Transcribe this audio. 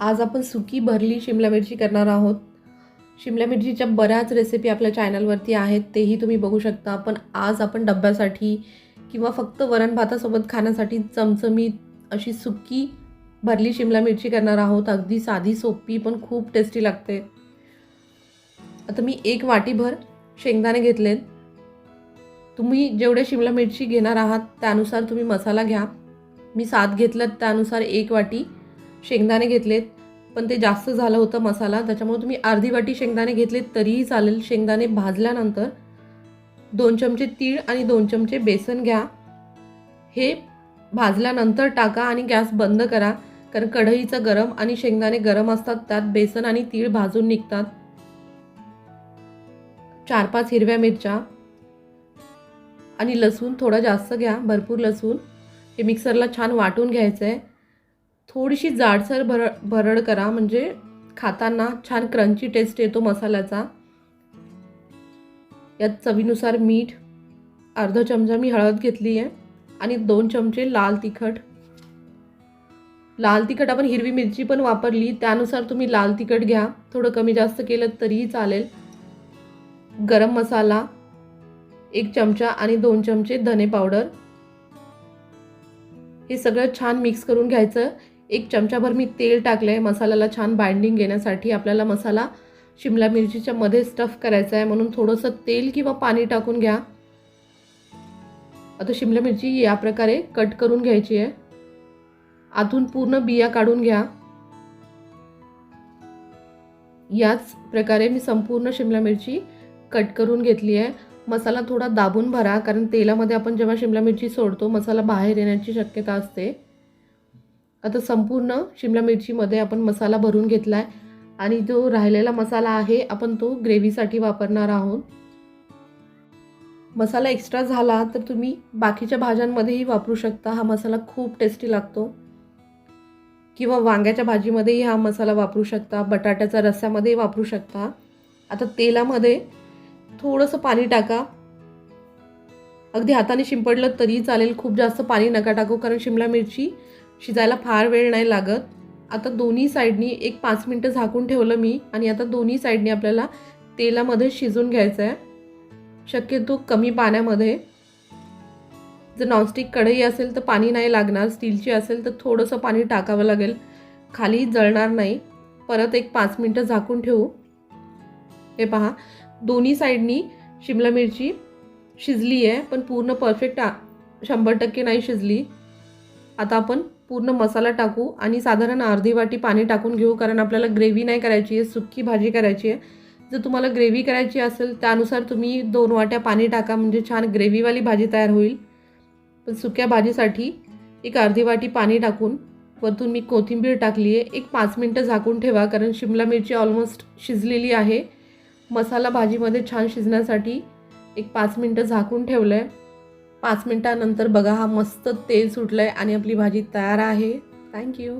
आज आपण सुकी भरली शिमला मिरची करणार आहोत. शिमला मिरचीच्या बऱ्याच रेसिपी आपल्या चॅनलवरती आहेत तेही तुम्ही बघू शकता. पण आज आपण डब्यासाठी किंवा फक्त वरण भातासोबत खाण्यासाठी चमचमीत अशी सुकी भरली शिमला मिरची करणार आहोत. अगदी साधी सोपी पण खूप टेस्टी लागते. आता मी एक वाटीभर शेंगदाणे घेतलेत. तुम्ही जेवढे शिमला मिरची घेणार आहात त्यानुसार तुम्ही मसाला घ्या. मी सात घेतलं त्यानुसार एक वाटी शेंगदाणे घेतलेत. पण ते जास्त झालं होतं मसाला. त्याच्यामुळे तुम्ही अर्धी वाटी शेंगदाणे घेतलेत तरीही चालेल शेंगदाणे भाजल्यानंतर. दोन चमचे तीळ आणि दोन चमचे बेसन घ्या. हे भाजल्यानंतर टाका आणि गॅस बंद करा. कारण कढईचं गरम आणि शेंगदाणे गरम असतात त्यात बेसन आणि तीळ भाजून निघतात. चार पाच हिरव्या मिरच्या आणि लसूण थोडा जास्त घ्या. भरपूर लसूण. हे मिक्सरला छान वाटून घ्यायचं आहे थोडीशी जाडसर भर भरड करा म्हणजे खाताना छान क्रंची टेस्ट येतो मसाल्याचा. यात चवीनुसार मीठ अर्धा चमचा मी हळद घेतली आहे आणि दोन चमचे लाल तिखट. लाल तिखट आपण हिरवी मिरची पण वापरली त्यानुसार तुम्ही लाल तिखट घ्या. थोडं कमी जास्त केलं तरीही चालेल. गरम मसाला एक चमचा आणि दोन चमचे धने पावडर. हे सगळं छान मिक्स करून घ्यायचं. एक चमचाभर मी तेल टाकलं आहे मसाल्याला छान बाइंडिंग घेण्यासाठी. आपल्याला मसाला शिमला मिरचीच्या मध्ये स्टफ करायचा आहे म्हणून थोडंसं तेल किंवा पाणी टाकून घ्या. आता शिमला मिरची या प्रकारे कट करून घ्यायची आहे. आतून पूर्ण बिया काढून घ्या. याच प्रकारे मी संपूर्ण शिमला मिरची कट करून घेतली आहे. मसाला थोडा दाबून भरा कारण तेलामध्ये आपण जेव्हा शिमला मिरची सोडतो मसाला बाहेर येण्याची शक्यता असते. आता संपूर्ण शिमला मिरचीमध्ये आपण मसाला भरून घेतला आहे आणि जो राहिलेला मसाला आहे आपण तो ग्रेव्हीसाठी वापरणार आहोत. मसाला एक्स्ट्रा झाला तर तुम्ही बाकीच्या भाज्यांमध्येही वापरू शकता. हा मसाला खूप टेस्टी लागतो. किंवा वांग्याच्या भाजीमध्येही हा मसाला वापरू शकता. बटाट्याच्या रस्स्यामध्येही वापरू शकता. आता तेलामध्ये थोडंसं पाणी टाका. अगदी हाताने शिंपडलं तरी चालेल. खूप जास्त पाणी नका टाकू कारण शिमला मिरची शिजायला फार वेळ नाही लागत. आता दोन्ही साईडनी एक पाच मिनटं झाकून ठेवलं मी आणि आता दोन्ही साईडनी आपल्याला तेलामध्ये शिजून घ्यायचं आहे. शक्यतो कमी पाण्यामध्ये. जर नॉनस्टिक कढई असेल तर पाणी नाही लागणार स्टीलची असेल तर थोडंसं पाणी टाकावं लागेल. खाली जळणार नाही. परत एक पाच मिनटं झाकून ठेवू. हे पहा दोन्ही साईडनी शिमला मिरची शिजली आहे पण पूर्ण परफेक्ट शंभर टक्के नाही शिजली. आता आपण पूर्ण मसाला टाकू आणि साधारण अर्धी वाटी पाणी टाकून घेऊ कारण आपल्याला ग्रेव्ही नाही करायची आहे सुक्की भाजी करायची आहे. जर तुम्हाला ग्रेव्ही करायची असेल त्यानुसार तुम्ही दोन वाट्या पाणी टाका म्हणजे छान ग्रेव्हीवाली भाजी तयार होईल. पण सुक्या भाजीसाठी एक अर्धी वाटी पाणी टाकून वरतून मी कोथिंबीर टाकली आहे. एक पाच मिनटं झाकून ठेवा कारण शिमला मिरची ऑलमोस्ट शिजलेली आहे. मसाला भाजीमध्ये छान शिजण्यासाठी एक पाच मिनटं झाकून ठेवलं आहे पाच मिनटानंतर बघा हा मस्त तेल सुटलं आहे आणि आपली भाजी तयार आहे. थँक्यू